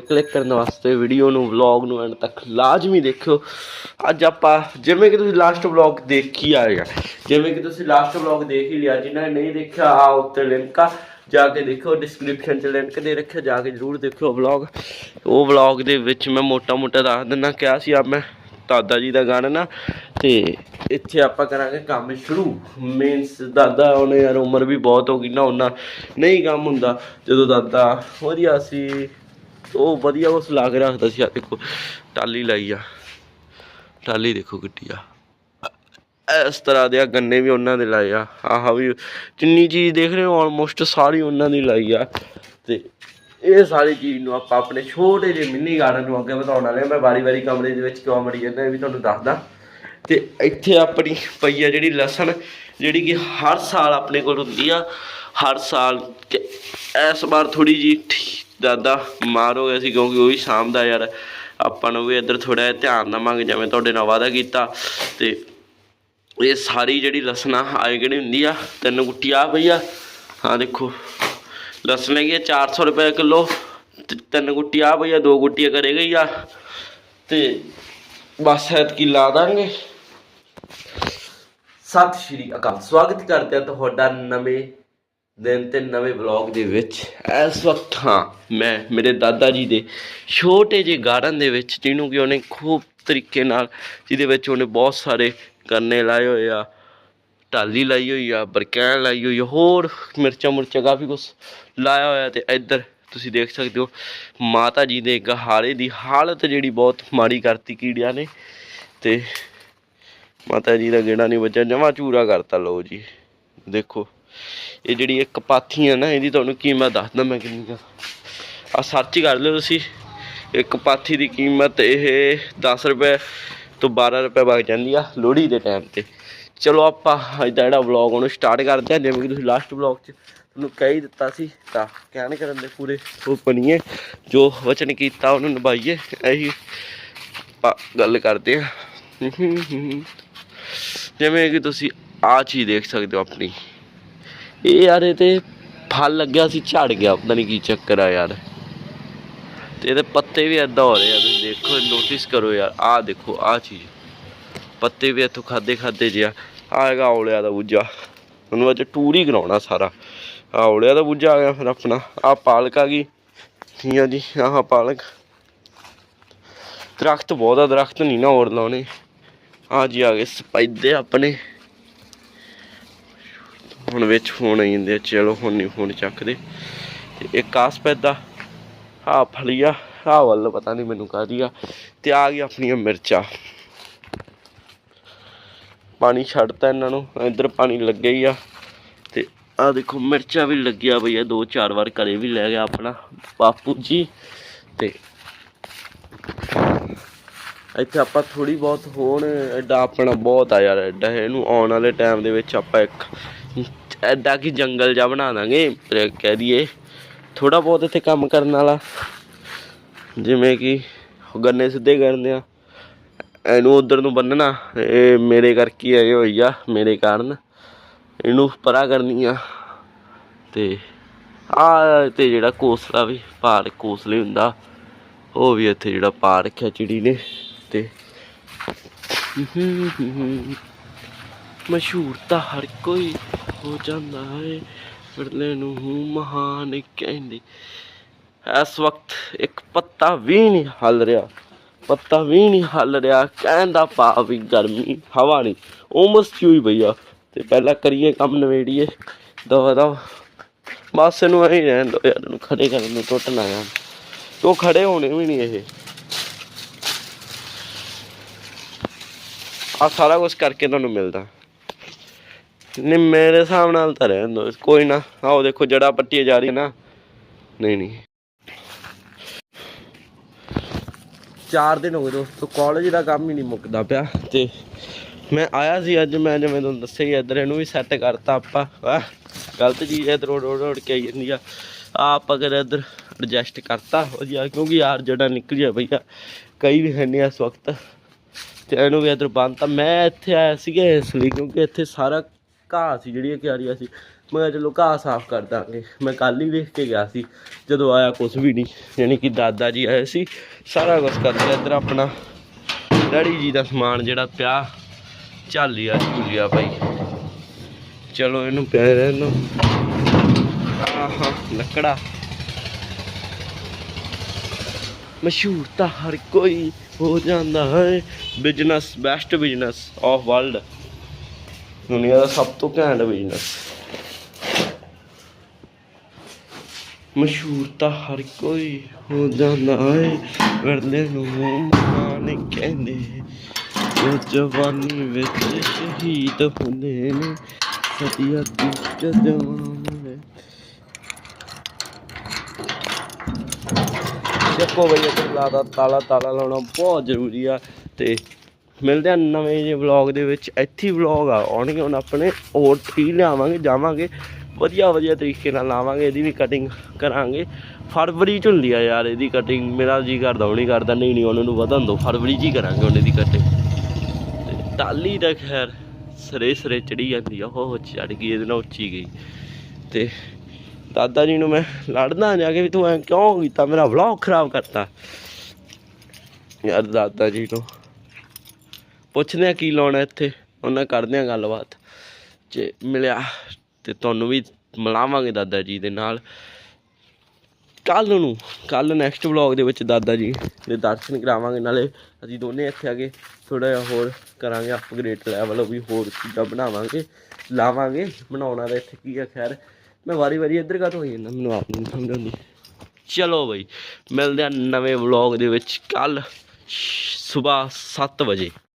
Click ਕਰਨ ਵਾਸਤੇ video ਨੂੰ ਵਲੌਗ ਨੂੰ ਐਂਡ ਤੱਕ ਲਾਜ਼ਮੀ ਦੇਖਿਓ। ਅੱਜ ਆਪਾਂ ਜਿਵੇਂ ਕਿ ਤੁਸੀਂ ਲਾਸਟ ਵਲੌਗ ਦੇਖ ਹੀ ਆਏਗਾ ਜਿਵੇਂ ਕਿ ਤੁਸੀਂ ਲਾਸਟ ਵਲੌਗ ਦੇਖ ਹੀ ਲਿਆ, ਜਿਨ੍ਹਾਂ ਨੇ ਨਹੀਂ ਦੇਖਿਆ ਆ ਉੱਤੇ ਲਿੰਕ ਆ, ਜਾ ਕੇ ਦੇਖੋ ਡਿਸਕ੍ਰਿਪਸ਼ਨ 'ਚ ਲਿੰਕ ਦੇ ਰੱਖਿਆ ਜਾ ਕੇ ਜਰੂਰ ਦੇਖਿਓ ਵਲੌਗ ਉਹ ਵਲੌਗ ਦੇ ਵਿੱਚ ਮੈਂ ਮੋਟਾ ਮੋਟਾ ਦੱਸ ਦਿੰਦਾ ਕਿਹਾ ਸੀ ਆ ਮੈਂ, ਦਾਦਾ ਜੀ ਦਾ ਗਾਣਾ ਨਾ, ਤੇ ਇੱਥੇ ਆਪਾਂ ਕਰਾਂਗੇ ਕੰਮ ਸ਼ੁਰੂ। ਮੀਨਸ ਦਾਦਾ ਉਹਨੇ ਯਾਰ ਉਮਰ ਵੀ ਬਹੁਤ ਹੋ ਗਈ ਨਾ ਉਹਨਾਂ ਨਹੀਂ ਕੰਮ ਹੁੰਦਾ। ਜਦੋਂ ਦਾਦਾ, ਵਧੀਆ ਸੀ ਉਹ ਵਧੀਆ ਉਸ ਲਾ ਕੇ ਰੱਖਦਾ ਸੀ ਆ ਦੇਖੋ ਟਾਲੀ ਲਾਈ ਆ। ਟਾਲੀ ਦੇਖੋ ਕਿੱਡੀ ਆ। ਇਸ ਤਰ੍ਹਾਂ ਦੇ ਆ, ਗੰਨੇ ਵੀ ਉਹਨਾਂ ਦੇ ਲਾਏ ਆ। ਆਹ ਵੀ ਜਿੰਨੀ ਚੀਜ਼ ਦੇਖ ਰਹੇ ਹੋ ਆਲਮੋਸਟ ਸਾਰੀ ਉਹਨਾਂ ਦੀ ਲਾਈ ਆ। ਤੇ ਇਹ ਸਾਰੀ ਚੀਜ਼ ਨੂੰ ਆਪਾਂ ਆਪਣੇ ਛੋਟੇ ਜਿਹੇ ਮਿੰਨੀ ਗਾਰਡਨ ਨੂੰ ਅੱਗੇ ਵਧਾਉਣ ਵਾਲੇ ਮੈਂ ਵਾਰੀ ਵਾਰੀ ਕਮਰੇ ਦੇ ਵਿੱਚ ਕਿਉਂ ਮੜੀ ਜਾਂਦਾ, ਇਹ ਵੀ ਤੁਹਾਨੂੰ ਦੱਸਦਾ। ਤੇ ਇੱਥੇ ਆਪਣੀ ਪਈ ਆ ਜਿਹੜੀ ਲਸਣ, ਜਿਹੜੀ ਕਿ ਹਰ ਸਾਲ ਆਪਣੇ ਕੋਲ ਹੁੰਦੀ ਆ। ਹਰ ਸਾਲ ਇਸ ਵਾਰ ਥੋੜੀ ਜੀ ਦਾਦਾ ਬਿਮਾਰ ਹੋ ਗਿਆ ਸੀ ਕਿਉਂਕਿ ਉਹ ਵੀ ਸ਼ਾਮ ਦਾ ਯਾਰ। ਆਪਾਂ ਨੂੰ ਵੀ ਇੱਧਰ ਥੋੜਾ ਧਿਆਨ ਦੇਵਾਂਗੇ, ਜਿਵੇਂ ਤੁਹਾਡੇ ਨਾਲ ਵਾਅਦਾ ਕੀਤਾ। ਤੇ ਇਹ ਸਾਰੀ ਜਿਹੜੀ ਲਸਣਾ ਆਏ ਕਿਹੜੀ ਹੁੰਦੀ ਆ? ਤਿੰਨ ਗੁੱਟੀ ਆ ਪਈ ਆ। ਹਾਂ ਦੇਖੋ, ਲਸਣ ਹੈਗੀ ਆ 400 ਰੁਪਏ ਕਿਲੋ। ਤੇ ਤਿੰਨ ਗੁੱਟੀ ਆ ਪਈ ਆ, ਦੋ ਗੁੱਟੀਆਂ ਕਰੇ ਗਈ ਆ। ਤੇ ਬਸ ਐਤਕੀ ਲਾ ਦਾਂਗੇ। ਸਤਿ ਸ਼੍ਰੀ ਅਕਾਲ, ਸਵਾਗਤ ਕਰਦੇ ਹਾਂ ਤੁਹਾਡਾ ਨਵੇਂ ਦਿਨ ਤੇ ਨਵੇਂ ਵਲੌਗ ਦੇ ਵਿੱਚ ਇਸ ਵਕਤ ਹਾਂ, ਮੈਂ ਮੇਰੇ ਦਾਦਾ ਜੀ ਦੇ ਛੋਟੇ ਜਿਹੇ ਗਾਰਡਨ ਦੇ ਵਿੱਚ, ਜਿਹਨੂੰ ਕਿ ਉਹਨੇ ਖੂਬ ਤਰੀਕੇ ਨਾਲ, ਜਿਹਦੇ ਵਿੱਚ ਉਹਨੇ ਬਹੁਤ ਸਾਰੇ ਗੰਨੇ ਲਾਏ ਹੋਏ ਆ, ਟਾਲੀ ਲਾਈ ਹੋਈ ਆ, ਬਰਕੈਨ ਲਾਈ ਹੋਈ ਆ, ਹੋਰ ਮਿਰਚਾਂ ਮੁਰਚਾਂ ਕਾਫੀ ਕੁਛ ਲਾਇਆ ਹੋਇਆ ਤੇ ਇੱਧਰ ਤੁਸੀਂ ਦੇਖ ਸਕਦੇ ਹੋ, ਮਾਤਾ ਜੀ ਦੇ ਗਹਾਰੇ ਦੀ ਹਾਲਤ ਜਿਹੜੀ ਬਹੁਤ ਮਾੜੀ ਕਰਤੀ ਕੀੜਿਆਂ ਨੇ ਤੇ ਮਾਤਾ ਜੀ ਦਾ ਗੇੜਾ ਨਹੀਂ ਬਚਿਆ, ਜਮਾ ਚੂਰਾ ਕਰਤਾ ਲਓ ਜੀ, ਦੇਖੋ। ਇਹ ਜਿਹੜੀ ਇੱਕ ਪਾਥੀ ਹੈ ਨਾ, ਇਹਦੀ ਤੁਹਾਨੂੰ ਕੀਮਤ ਦੱਸਦਾ ਮੈਂ ਕਿੰਨੀ ਆ ਆ ਸਰਚ ਕਰ ਲਿਓ ਤੁਸੀਂ। ਇੱਕ ਪਾਥੀ ਦੀ ਕੀਮਤ ਇਹ 10 ਰੁਪਏ ਤੋਂ 12 ਰੁਪਏ ਵਗ ਜਾਂਦੀ ਆ ਲੋਹੜੀ ਦੇ ਟਾਈਮ ਤੇ। ਚਲੋ ਆਪਾਂ ਅੱਜ ਦਾ ਜਿਹੜਾ ਵਲੌਗ ਉਹਨੂੰ ਸਟਾਰਟ ਕਰਦੇ ਹਾਂ ਜਿਵੇਂ ਕਿ ਤੁਸੀਂ ਲਾਸਟ ਵਲੌਗ 'ਚ ਤੁਹਾਨੂੰ ਕਹਿ ਹੀ ਦਿੱਤਾ ਸੀ, ਤਾਂ ਕਹਿਣ ਕਰਨ ਦੇ ਪੂਰੇ ਉਹ ਬਣੀਏ ਜੋ ਵਚਨ ਕੀਤਾ ਉਹਨੂੰ ਨਿਭਾਈਏ, ਇਹੀ ਆਪਾਂ ਗੱਲ ਕਰਦੇ ਹਾਂ ਜਿਵੇਂ ਕਿ ਤੁਸੀਂ ਆ ਚੀਜ਼ ਦੇਖ ਸਕਦੇ ਹੋ ਆਪਣੀ। ਇਹ ਯਾਰ ਇਹ ਤੇ ਫਲ ਲੱਗਿਆ ਸੀ, ਝੜ ਗਿਆ, ਪਤਾ ਨਹੀਂ ਕੀ ਚੱਕਰ ਆ ਯਾਰ। ਤੇ ਇਹਦੇ ਪੱਤੇ ਵੀ ਐਦਾਂ ਹੋ ਰਹੇ ਆ, ਤੁਸੀਂ ਦੇਖੋ ਨੋਟਿਸ ਕਰੋ ਯਾਰ, ਆਹ ਦੇਖੋ, ਆਹ ਚੀਜ਼। ਪੱਤੇ ਵੀ ਇੱਥੋਂ ਖਾਦੇ ਖਾਦੇ ਜਿਆ ਆਹ ਹੈਗਾ ਔਲਿਆ ਦਾ ਬੂਝਾ। ਉਹਨੂੰ ਅੱਜ ਟੂਰ ਹੀ ਕਰਾਉਣਾ ਸਾਰਾ। ਆਹ ਔਲਿਆ ਦਾ ਬੂਝਾ ਆ ਗਿਆ ਫਿਰ ਆਪਣਾ। ਆਹ ਪਾਲਕ ਆ ਗਈ। ਠੀਕ ਆ ਜੀ, ਆਹ ਪਾਲਕ। ਦਰਖਤ ਬਹੁਤ ਆ, ਦਰਖਤ ਨਹੀਂ ਨਾ ਹੋਰ ਲਾਉਣੇ। ਆ ਜੀ ਆ ਗਏ ਸਪੈਦੇ ਆਪਣੇ। ਹੁਣ ਵਿੱਚ ਫੋਨ ਆਈ ਜਾਂਦੇ ਆ, ਚਲੋ ਹੁਣ ਨਹੀਂ ਫੋਨ ਚੱਕਦੇ। ਤੇ ਇੱਕ ਆਸ ਪੈਦਾ ਆ ਫਲੀਆ ਆ ਵੱਲ ਪਤਾ ਨਹੀਂ ਮੈਨੂੰ ਕਾਹਦੀ ਆ। ਤੇ ਆ ਗਈ ਆਪਣੀਆਂ ਮਿਰਚਾਂ। ਪਾਣੀ ਛੱਡਤਾ ਇਹਨਾਂ ਨੂੰ ਇੱਧਰ ਪਾਣੀ ਲੱਗਿਆ ਹੀ ਆ। ਤੇ ਆ ਦੇਖੋ ਮਿਰਚਾਂ ਵੀ ਲੱਗਿਆ ਪਈ ਆ ਦੋ ਚਾਰ ਵਾਰ ਘਰੇ ਵੀ ਲੈ ਗਿਆ ਆਪਣਾ ਬਾਪੂ ਜੀ। ਤੇ ਇੱਥੇ ਆਪਾਂ ਥੋੜੀ ਬਹੁਤ ਹੋਣ ਐਡਾ ਆਪਣਾ ਬਹੁਤ ਆ ਯਾਰ ਐਡਾ ਇਹਨੂੰ ਆਉਣ ਵਾਲੇ ਟਾਈਮ ਦੇ ਵਿੱਚ ਆਪਾਂ ਇੱਕ ਐਡਾ ਕਿ ਜੰਗਲ ਜਾ ਬਣਾ ਦਾਂਗੇ ਕਹਿ ਦਈਏ ਥੋੜਾ ਬਹੁਤ ਇੱਥੇ ਕੰਮ ਕਰਨ ਵਾਲਾ। ਜਿਵੇਂ ਕਿ ਗੰਨੇ ਸਿੱਧੇ ਕਰਦੇ ਆ। ਇਹਨੂੰ ਉਧਰ ਨੂੰ ਬੰਨਣਾ ਇਹ ਮੇਰੇ ਕਰਕੇ ਆਏ ਹੋਈ ਆ, ਮੇਰੇ ਕਾਰਨ। ਇਹਨੂੰ ਪਰਾ ਕਰਨੀ ਆ। ਤੇ ਆ ਤੇ ਜਿਹੜਾ ਕੋਸਲਾ ਵੀ ਭਾਰ ਕੋਸਲੇ ਹੁੰਦਾ। ਉਹ ਵੀ ਇੱਥੇ ਜਿਹੜਾ ਪਾ ਰੱਖਿਆ ਚਿੜੀ ਨੇ, ਤੇ ਮਸ਼ਹੂਰ ਤਾਂ ਹਰ ਕੋਈ ਹੋ ਜਾਂਦਾ ਹੈ, ਵਿਰਲੇ ਨੂੰ ਮਹਾਨ ਕਹਿੰਦੇ। ਇਸ ਵਕਤ ਇੱਕ ਪੱਤਾ ਵੀ ਨਹੀਂ ਹਲ ਰਿਹਾ, ਪੱਤਾ ਵੀ ਨਹੀਂ ਹਲ ਰਿਹਾ, ਕਹਿੰਦਾ ਪਾ ਵੀ ਗਰਮੀ, ਹਵਾ ਨਹੀਂ ਉਮਸ ਚ ਹੋਈ ਤੇ ਪਹਿਲਾਂ ਕਰੀਏ ਕੰਮ ਨਵੇੜੀਏ ਦਵਾ ਦਵਾ। ਬਸ ਇਹਨੂੰ ਐਂ ਰਹਿਣ ਦੋ ਯਾਰ, ਇਹਨੂੰ ਖੜੇ ਕਰਨ ਨੂੰ ਟੁੱਟ ਨਾ ਜਾਣ। ਉਹ ਖੜੇ ਹੋਣੇ ਵੀ ਨਹੀਂ ਇਹ? ਆ ਸਾਰਾ ਕੁਝ ਕਰਕੇ ਤੁਹਾਨੂੰ ਮਿਲਦਾ। ਨਹੀਂ, ਮੇਰੇ ਹਿਸਾਬ ਨਾਲ ਤਾਂ ਰਹਿਣ ਦੋ ਕੋਈ ਨਾ। ਆਓ ਦੇਖੋ ਜੜਾ ਪੱਟੀ ਜਾ ਰਹੀ ਹੈ ਨਾ। ਨਹੀਂ ਨਹੀਂ। ਚਾਰ ਦਿਨ ਹੋ ਗਏ ਦੋਸਤੋ ਕਾਲਜ ਦਾ ਕੰਮ ਹੀ ਨਹੀਂ ਮੁੱਕਦਾ ਪਿਆ। ਤੇ ਮੈਂ ਆਇਆ ਸੀ ਅੱਜ, ਮੈਂ ਜਿਵੇਂ ਤੁਹਾਨੂੰ ਦੱਸਿਆ ਹੀ ਇੱਧਰ ਇਹਨੂੰ ਵੀ ਸੈੱਟ ਕਰਤਾ ਆਪਾਂ। ਆਹ ਗਲਤ ਚੀਜ਼ ਇੱਧਰ ਰੋੜ ਰੋੜ ਰੋੜ ਕੇ ਆਈ ਜਾਂਦੀ ਆ। ਆਪ ਅਗਰ ਇੱਧਰ ਐਡਜਸਟ ਕਰਤਾ ਵਧੀਆ ਕਿਉਂਕਿ ਯਾਰ ਜਿਹੜਾ ਨਿਕਲਿਆ ਭਈਆ ਕਈ ਵੀ ਹੈ ਨਹੀਂ ਇਸ ਵਕਤ। ਤੇ ਇਹਨੂੰ ਵੀ ਇੱਧਰ ਬੰਨਤਾ। ਮੈਂ ਇੱਥੇ ਆਇਆ ਸੀਗਾ ਇਸ ਲਈ, ਕਿਉਂਕਿ ਇੱਥੇ ਸਾਰਾ ਘਾਹ ਸੀ ਜਿਹੜੀਆਂ ਕਿਆਰੀਆਂ ਸੀ, ਮੈਂ ਕਿਹਾ ਚਲੋ ਘਾਹ ਸਾਫ਼ ਕਰ ਦਾਂਗੇ। ਮੈਂ ਕੱਲ ਹੀ ਵੇਖ ਕੇ ਗਿਆ ਸੀ, ਜਦੋਂ ਆਇਆ ਕੁਝ ਵੀ ਨਹੀਂ, ਯਾਨੀ ਕਿ ਦਾਦਾ ਜੀ ਆਏ ਸੀ, ਸਾਰਾ ਕੁਝ ਕਰਦੇ ਇੱਧਰ ਆਪਣਾ। ਡੈਡੀ ਜੀ ਦਾ ਸਮਾਨ ਜਿਹੜਾ ਪਿਆ ਝਾਲੀਆ ਝੂਲੀਆ ਭਾਈ ਚਲੋ ਇਹਨੂੰ ਪਿਆ ਰਹਿਣ ਨੂੰ ਆਹਾ, ਲੱਕੜਾ। ਮਸ਼ਹੂਰ ਤਾਂ ਹਰ ਕੋਈ ਹੋ ਜਾਂਦਾ ਹੈ। Business best business of world ਦੁਨੀਆ ਦਾ ਸਭ ਤੋਂ ਘੈਂਟ ਬਿਜ਼ਨਸ ਮਸ਼ਹੂਰ ਤਾਂ ਹਰ ਕੋਈ ਹੋ ਜਾਂਦਾ ਹੈ ਵਰਲੇ ਨੂੰ ਮਾਨ ਕਹਿੰਦੇ। ਉਹ ਜਵਾਨੀ ਵਿੱਚ ਸ਼ਹੀਦ ਹੁੰਦੇ ਨੇ ਸਤਿਆ ਦੀ ਜਵਾਨ ਨੇ। ਦੇਖੋ ਬਈ ਇਹ ਲਾਦਾ ਤਾਲਾ ਤਾਲਾ ਲਾਉਣਾ ਬਹੁਤ ਜ਼ਰੂਰੀ ਆ ਤੇ ਮਿਲਦੇ ਆ ਨਵੇਂ ਜਿਹੇ ਵਲੌਗ ਦੇ ਵਿੱਚ। ਇੱਥੇ ਵਲੌਗ ਆ। ਆਉਣਗੇ ਹੁਣ ਆਪਣੇ ਹੋਰ ਠੀਕ ਲਿਆਵਾਂਗੇ, ਜਾਵਾਂਗੇ। ਵਧੀਆ ਵਧੀਆ ਤਰੀਕੇ ਨਾਲ ਲਾਵਾਂਗੇ। ਇਹਦੀ ਵੀ ਕਟਿੰਗ ਕਰਾਂਗੇ। ਫਰਵਰੀ ਚ ਹੁੰਦੀ ਆ ਯਾਰ ਇਹਦੀ ਕਟਿੰਗ ਮੇਰਾ ਜੀ ਕਰਦਾ, ਉਹ ਨਹੀਂ ਕਰਦਾ। ਨਹੀਂ ਨਹੀਂ, ਉਹਨਾਂ ਨੂੰ ਵਧਣ ਦੋ ਫਰਵਰੀ ਚ ਹੀ ਕਰਾਂਗੇ ਉਹਨੇ ਦੀ ਕਟਿੰਗ ਤੇ ਟਾਲੀ ਦਾ ਖੈਰ ਸਰੇ ਸਰੇ ਚੜੀ ਜਾਂਦੀ ਆ। ਉਹ ਚੜ ਗਈ, ਇਹਦੇ ਨਾਲ ਉੱਚੀ ਗਈ। ਤੇ ਦਾਦਾ ਜੀ ਨੂੰ ਮੈਂ ਲੜਦਾ ਜਾ ਕੇ ਵੀ ਤੂੰ ਐ ਕਿਉਂ ਕੀਤਾ? ਮੇਰਾ ਵਲੌਗ ਖਰਾਬ ਕਰਤਾ। ਯਾਰ ਦਾਦਾ ਜੀ ਨੂੰ। ਪੁੱਛਦੇ ਆ ਕੀ ਲਾਉਣਾ ਇੱਥੇ, ਉਹਨਾਂ ਕਰਦੇ ਆ ਗੱਲਬਾਤ। ਜੇ ਮਿਲਿਆ ਤੇ ਤੁਹਾਨੂੰ ਵੀ ਮਿਲਾਵਾਂਗੇ ਦਾਦਾ ਜੀ ਦੇ ਨਾਲ। ਕੱਲ ਨੂੰ ਕੱਲ ਨੈਕਸਟ ਵਲੌਗ ਦੇ ਵਿੱਚ ਦਾਦਾ ਜੀ ਦੇ ਦਰਸ਼ਨ ਕਰਾਵਾਂਗੇ, ਨਾਲੇ ਅਸੀਂ ਦੋਨੇ ਇੱਥੇ ਆ ਕੇ ਥੋੜਾ ਜਿਹਾ ਹੋਰ ਕਰਾਂਗੇ ਅਪਗ੍ਰੇਡ ਲੈਵਲ ਉਹ ਵੀ ਹੋਰ ਚੀਜ਼ਾਂ ਬਣਾਵਾਂਗੇ, ਲਾਵਾਂਗੇ, ਬਣਾਉਣਾ ਤਾਂ ਇੱਥੇ ਕੀ ਆ, ਖੈਰ। ਮੈਂ ਵਾਰੀ ਵਾਰੀ ਇੱਧਰ ਕਾ ਹੋਈ ਜਾਂਦਾ, ਮੈਨੂੰ ਆਪ ਨੂੰ ਨਹੀਂ ਚਲੋ ਬਈ, ਮਿਲਦੇ ਆ ਨਵੇਂ ਵਲੌਗ ਦੇ ਵਿੱਚ ਕੱਲ ਸਵੇਰ 7 ਵਜੇ।